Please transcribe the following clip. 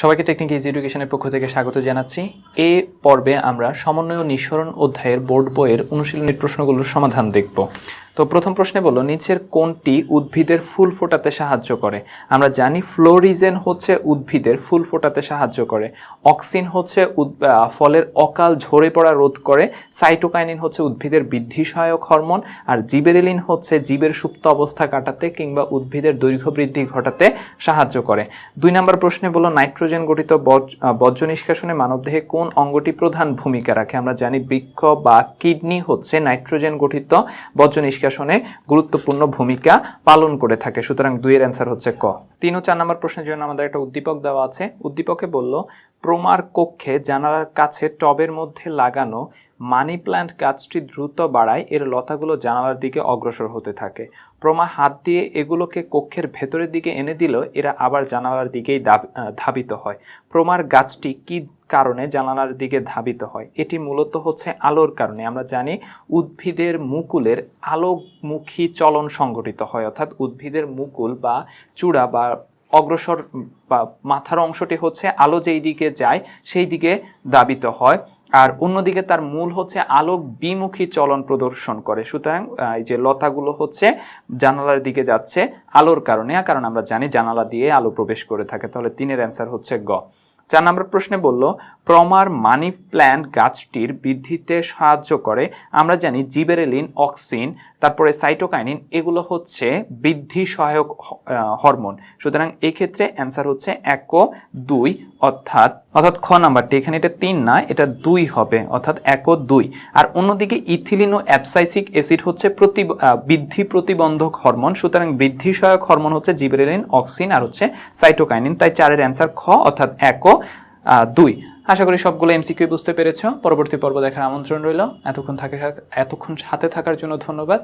সবাইকে technique easy এডুকেশনের পক্ষ থেকে স্বাগত জানাচ্ছি। এ পর্বে আমরা সমন্বয় ও নিঃসরণ অধ্যায়ের বোর্ড বইয়ের অনুশীলনীর প্রশ্নগুলোর সমাধান দেখব। তো প্রথম প্রশ্নে বলল, নিচের কোনটি উদ্ভিদের ফুল ফোটাতে সাহায্য করে? আমরা জানি ফ্লোরিজেন হচ্ছে উদ্ভিদের ফুল ফোটাতে সাহায্য করে। অক্সিন হচ্ছে ফলের অকাল ঝরে পড়া রোধ করে। সাইটোকাইনিন হচ্ছে উদ্ভিদের বৃদ্ধি সহায়ক হরমোন। আর জিবেরেলিন হচ্ছে জীবের সুপ্ত অবস্থা কাটাতে কিংবা উদ্ভিদের দৈর্ঘ্য বৃদ্ধি ঘটাতে সাহায্য করে। দুই নম্বর প্রশ্নে বলল, নাইট্রোজেন গঠিত বর্জ্য নিষ্কাশনে মানবদেহে কোন অঙ্গটি প্রধান ভূমিকা রাখে? আমরা জানি বৃক্ষ বা কিডনি হচ্ছে নাইট্রোজেন গঠিত বর্জ্য নিষ্কাশনে গুরুত্বপূর্ণ ভূমিকা পালন করে থাকে। সুতরাং দুইয়ের অ্যান্সার হচ্ছে ক। তিন ও চার নম্বর প্রশ্নের জন্য আমাদের একটা উদ্দীপক দেওয়া আছে। উদ্দীপকে বলল, প্রমার কক্ষে জানালার কাছে টবের মধ্যে লাগানো মানি প্ল্যান্ট গাছটি দ্রুত বাড়ায়, এর লতাগুলো জানালার দিকে অগ্রসর হতে থাকে। প্রমা হাত দিয়ে এগুলোকে কক্ষের ভেতরের দিকে এনে দিল এরা আবার জানালার দিকেই ধাবিত হয়। প্রমার গাছটি কি কারণে জানালার দিকে ধাবিত হয়। এটি মূলত হচ্ছে আলোর কারণে। আমরা জানি উদ্ভিদের মুকুলের আলোমুখী চলন সংঘটিত হয়। অর্থাৎ উদ্ভিদের মুকুল বা চূড়া বা অগ্রসর বা মাথার অংশটি হচ্ছে আলো যেই দিকে যায়, সেই দিকে দাবিত হয়। আর অন্যদিকে তার মূল হচ্ছে আলোক বিমুখী চলন প্রদর্শন করে। সুতরাং এই যে লতাগুলো হচ্ছে জানালার দিকে যাচ্ছে আলোর কারণে। কারণ আমরা জানি জানালা দিয়ে আলো প্রবেশ করে থাকে। তাহলে তিনের অ্যান্সার হচ্ছে গ। চার নম্বর প্রশ্নে বলল, প্রমার মানি প্ল্যান্ট গাছটির বৃদ্ধিতে সাহায্য করে। আমরা জানি জিবেরেলিন, অক্সিন, তারপরে সাইটোকাইনিন, এগুলো হচ্ছে বৃদ্ধি সহায়ক হরমোন। সুতরাং এক্ষেত্রে ক্ষেত্রে অ্যান্সার হচ্ছে এক দুই। অর্থাৎ অর্থাৎ খ নাম্বারটি, এখানে এটা তিন না, এটা দুই হবে, অর্থাৎ এক ও দুই। আর অন্যদিকে ইথিলিন ও অ্যাপসাইসিক অ্যাসিড হচ্ছে প্রতি বৃদ্ধি প্রতিবন্ধক হরমোন, সুতরাং বৃদ্ধি সহায়ক হরমোন হচ্ছে জিবেরেলিন, অক্সিন আর হচ্ছে সাইটোকাইনিন। তাই চারের অ্যান্সার খ, অর্থাৎ এক ও দুই। আশা করি সবগুলো এমসিকিউ বুঝতে পেরেছ। পরবর্তী পর্ব দেখার আমন্ত্রণ রইল। এতক্ষণ থাকে, এতক্ষণ সাথে থাকার জন্য ধন্যবাদ।